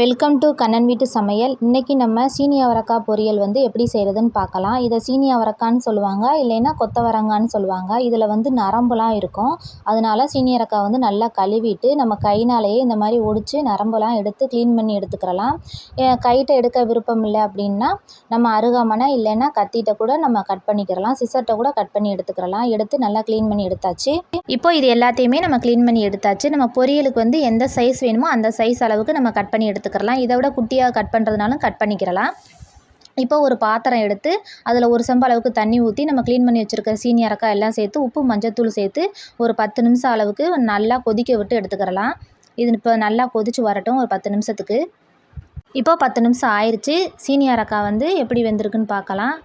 Welcome to Kannan வீட்டு சமையல் இன்றைக்கி நம்ம சீனி அவரக்காய் பொரியல் வந்து எப்படி செய்கிறதுன்னு பார்க்கலாம். இதை சீனி அவரக்கான்னு சொல்லுவாங்க இல்லைன்னா கொத்தவரங்கான்னு சொல்லுவாங்க. இதில் வந்து நரம்புலாம் இருக்கும். அதனால சீனி அவரக்காய் வந்து நல்லா கழுவிட்டு நம்ம கைனாலேயே இந்த மாதிரி ஒடிச்சு நரம்புலாம் எடுத்து க்ளீன் பண்ணி எடுத்துக்கிறலாம். கைட்ட எடுக்க விருப்பம் இல்லை அப்படின்னா நம்ம அருகாமனை இல்லைன்னா கத்திட்ட கூட நம்ம கட் பண்ணிக்கிறலாம். சிசர்ட்டை கூட கட் பண்ணி எடுத்துக்கிறலாம். எடுத்து நல்லா க்ளீன் பண்ணி எடுத்தாச்சு. இப்போ இது எல்லாத்தையுமே நம்ம க்ளீன் பண்ணி எடுத்தாச்சு. நம்ம பொரியலுக்கு வந்து எந்த சைஸ் வேணுமோ அந்த சைஸ் அளவுக்கு நம்ம கட் பண்ணி எடுத்து எடுத்துக்கிறலாம். இதை விட குட்டியாக கட் பண்ணுறதுனாலும் கட் பண்ணிக்கிறலாம். இப்போ ஒரு பாத்திரம் எடுத்து அதில் ஒரு செம்பு அளவுக்கு தண்ணி ஊற்றி நம்ம க்ளீன் பண்ணி வச்சுருக்க சீனி அரக்காய் எல்லாம் சேர்த்து உப்பு மஞ்சத்தூள் சேர்த்து ஒரு பத்து நிமிஷம் அளவுக்கு நல்லா கொதிக்க விட்டு எடுத்துக்கிறலாம். இது இப்போ நல்லா கொதித்து வரட்டும் ஒரு பத்து நிமிஷத்துக்கு. இப்போ பத்து நிமிஷம் ஆயிடுச்சு சீனி அரக்காய் வந்து எப்படி வெந்திருக்குன்னு பார்க்கலாம்.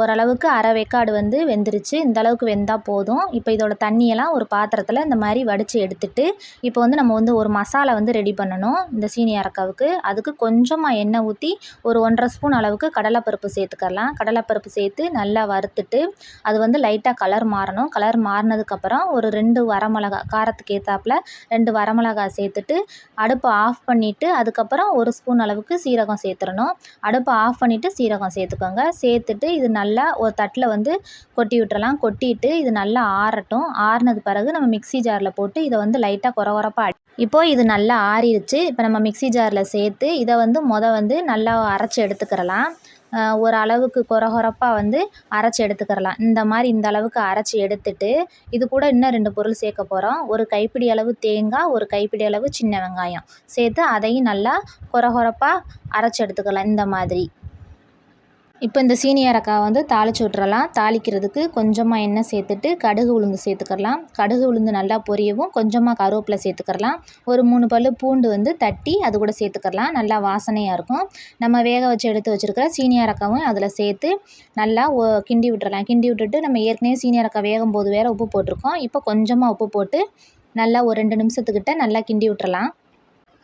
ஓரளவுக்கு அரை வேக்காடு வந்து வெந்துருச்சு. இந்த அளவுக்கு வெந்தால் போதும். இப்போ இதோட தண்ணியெல்லாம் ஒரு பாத்திரத்தில் இந்த மாதிரி வடித்து எடுத்துட்டு இப்போ வந்து நம்ம வந்து ஒரு மசாலா வந்து ரெடி பண்ணணும். இந்த சீனி அரக்காவுக்கு. அதுக்கு கொஞ்சமாக எண்ணெய் ஊற்றி ஒரு ஒன்றரை ஸ்பூன் அளவுக்கு கடலைப்பருப்பு சேர்த்துக்கலாம். கடலைப்பருப்பு சேர்த்து நல்லா வறுத்துட்டு அது வந்து லைட்டாக கலர் மாறணும். கலர் மாறினதுக்கப்புறம் ஒரு ரெண்டு வரமிளகா காரத்துக்கு ஏற்றாப்புல ரெண்டு வரமிளகா சேர்த்துட்டு அடுப்பை ஆஃப் பண்ணிவிட்டு அதுக்கப்புறம் ஒரு ஸ்பூன் அளவுக்கு சீரகம் சேர்த்துடணும். அடுப்பை ஆஃப் பண்ணிவிட்டு சீரகம் சேர்த்துக்கோங்க. சேர்த்துட்டு இது நல்லா ஒரு தட்டில் வந்து கொட்டி விட்டுறலாம். கொட்டிட்டு இது நல்லா ஆறட்டும். ஆறினது பிறகு நம்ம மிக்ஸி ஜாரில் போட்டு இதை வந்து லைட்டாக குற குறப்பாக இப்போது இது நல்லா ஆறிடுச்சு. இப்போ நம்ம மிக்ஸி ஜாரில் சேர்த்து இதை வந்து மொதல் வந்து நல்லா அரைச்சி எடுத்துக்கிறலாம். ஒரு அளவுக்கு குறகுறப்பாக வந்து அரைச்சி எடுத்துக்கிறலாம். இந்த மாதிரி இந்த அளவுக்கு அரைச்சி எடுத்துட்டு இது கூட இன்னும் ரெண்டு பொருள் சேர்க்க போகிறோம் ஒரு கைப்பிடி அளவு தேங்காய் ஒரு கைப்பிடி அளவு சின்ன வெங்காயம். சேர்த்து அதையும் நல்லா குறகுறப்பாக அரைச்சி எடுத்துக்கலாம். இந்த மாதிரி. இப்போ இந்த சீனியர் அக்கா வந்து தாளித்து விட்றலாம் தாளிக்கிறதுக்கு கொஞ்சமாக எண்ணெய் சேர்த்துட்டு கடுகு உளுந்து சேர்த்துக்கலாம் கடுகு உளுந்து நல்லா பொரியவும் கொஞ்சமாக கருவேப்பிலை சேர்த்துக்கலாம் ஒரு மூணு பல் பூண்டு வந்து தட்டி அது கூட சேர்த்துக்கலாம் நல்லா வாசனையாக இருக்கும். நம்ம வேக வச்சு எடுத்து வச்சுருக்கிற சீனியர் அக்காவும் அதில் சேர்த்து நல்லா கிண்டி விட்டுறலாம். கிண்டி விட்டுட்டு நம்ம ஏற்கனவே சீனியர் அக்கா வேகும் போது வேறு உப்பு போட்டிருக்கோம். இப்போ கொஞ்சமாக உப்பு போட்டு நல்லா ஒரு ரெண்டு நிமிஷத்துக்கிட்ட நல்லா கிண்டி விட்டுறலாம்.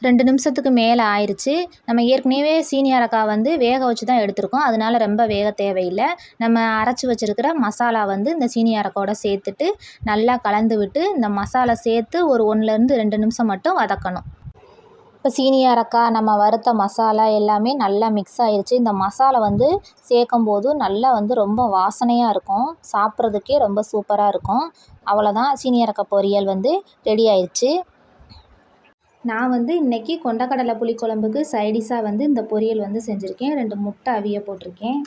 ரெண்டு நிமிஷத்துக்கு மேலே ஆயிடுச்சு நம்ம ஏற்கனவே சீனியர் அரக்காய் வந்து வேக வச்சு தான் எடுத்திருக்கோம். அதனால ரொம்ப வேக தேவையில்லை. நம்ம அரைச்சி வச்சுருக்கிற மசாலா வந்து இந்த சீனியர் அக்காவோட சேர்த்துட்டு நல்லா கலந்து விட்டு இந்த மசாலா சேர்த்து ஒரு ஒன்றுலேருந்து ரெண்டு நிமிஷம் மட்டும் வதக்கணும். இப்போ சீனியர் அரக்காய் நம்ம வறுத்த மசாலா எல்லாமே நல்லா மிக்ஸ் ஆயிடுச்சு இந்த மசாலா வந்து சேர்க்கும் போது நல்லா வந்து ரொம்ப வாசனையாக இருக்கும். சாப்பிட்றதுக்கே ரொம்ப சூப்பராக இருக்கும். அவ்வளோதான் சீனியர் அக்கா பொரியல் வந்து ரெடி ஆயிடுச்சு நான் வந்து இன்றைக்கி கொண்டக்கடலை புளிக்குழம்புக்கு சைடிஷாக வந்து இந்த பொரியல் வந்து செஞ்சுருக்கேன். ரெண்டு முட்டை அவிய போட்டிருக்கேன்.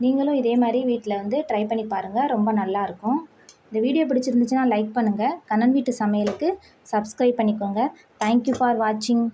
நீங்களும் இதே மாதிரி வீட்டில் வந்து ட்ரை பண்ணி பாருங்கள் ரொம்ப நல்லாயிருக்கும் இந்த வீடியோ பிடிச்சிருந்துச்சுன்னா லைக் பண்ணுங்கள் கண்ணன் வீட்டு சமையலுக்கு சப்ஸ்கிரைப் பண்ணிக்கோங்க. தேங்க்யூ ஃபார் வாட்சிங்